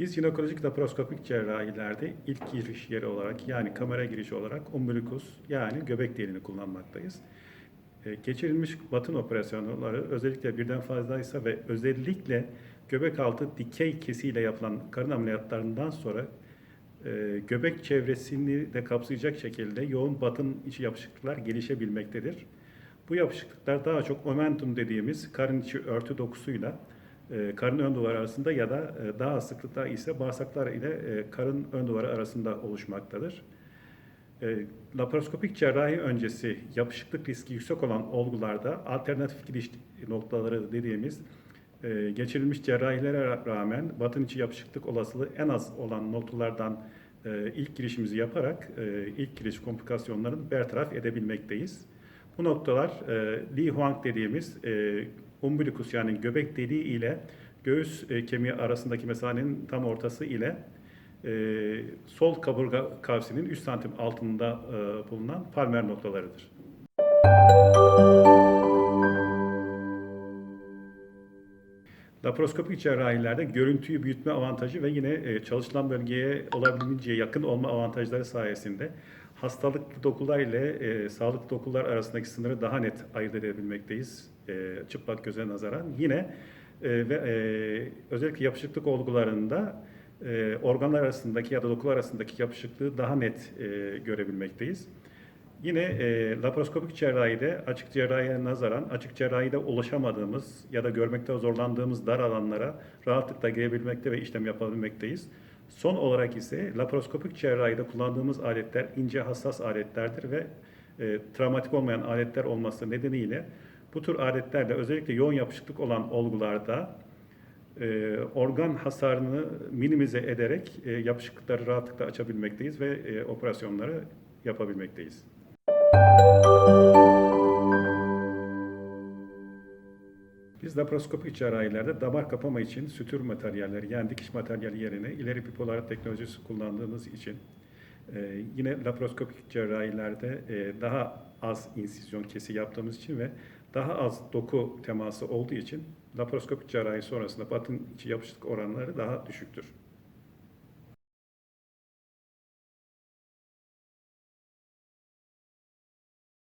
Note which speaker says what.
Speaker 1: Biz jinekolojik laparoskopik cerrahilerde ilk giriş yeri olarak yani kamera girişi olarak umbilikus yani göbek deliğini kullanmaktayız. E, Geçirilmiş batın operasyonları özellikle birden fazlaysa ve özellikle göbek altı dikey kesiyle yapılan karın ameliyatlarından sonra e, göbek çevresini de kapsayacak şekilde yoğun batın içi yapışıklıklar gelişebilmektedir. Bu yapışıklıklar daha çok momentum dediğimiz karın içi örtü dokusuyla karın ön duvarı arasında ya da e, daha sıklıkta ise bağırsaklar ile e, karın ön duvarı arasında oluşmaktadır. E, laparoskopik cerrahi öncesi yapışıklık riski yüksek olan olgularda alternatif giriş noktaları dediğimiz e, geçirilmiş cerrahilere rağmen batın içi yapışıklık olasılığı en az olan noktalardan e, ilk girişimizi yaparak e, ilk giriş komplikasyonlarını bertaraf edebilmekteyiz. Bu noktalar e, Li Huang dediğimiz e, umbilikus yani göbek deliği ile göğüs e, kemiği arasındaki mesafenin tam ortası ile e, sol kaburga kavsinin 3 santim altında e, bulunan palmer noktalarıdır. Laparoskopik cerrahilerde görüntüyü büyütme avantajı ve yine e, çalışılan bölgeye olabildiğince yakın olma avantajları sayesinde hastalıklı dokular ile e, sağlıklı dokular arasındaki sınırı daha net ayırt edebilmekteyiz e, çıplak göze nazaran. Yine e, ve e, özellikle yapışıklık olgularında e, organlar arasındaki ya da dokular arasındaki yapışıklığı daha net e, görebilmekteyiz. Yine e, laparoskopik cerrahide açık cerrahiye nazaran açık cerrahide ulaşamadığımız ya da görmekte zorlandığımız dar alanlara rahatlıkla girebilmekte ve işlem yapabilmekteyiz. Son olarak ise laparoskopik cerrahide kullandığımız aletler ince hassas aletlerdir ve e, travmatik olmayan aletler olması nedeniyle bu tür aletlerle özellikle yoğun yapışıklık olan olgularda e, organ hasarını minimize ederek e, yapışıklıkları rahatlıkla açabilmekteyiz ve e, operasyonları yapabilmekteyiz. Biz laparoskopik cerrahilerde damar kapama için sütür materyalleri yani dikiş materyali yerine ileri bipolar teknolojisi kullandığımız için e, yine laparoskopik cerrahilerde e, daha az insizyon kesi yaptığımız için ve daha az doku teması olduğu için laparoskopik cerrahi sonrasında batın içi yapışıklık oranları daha düşüktür.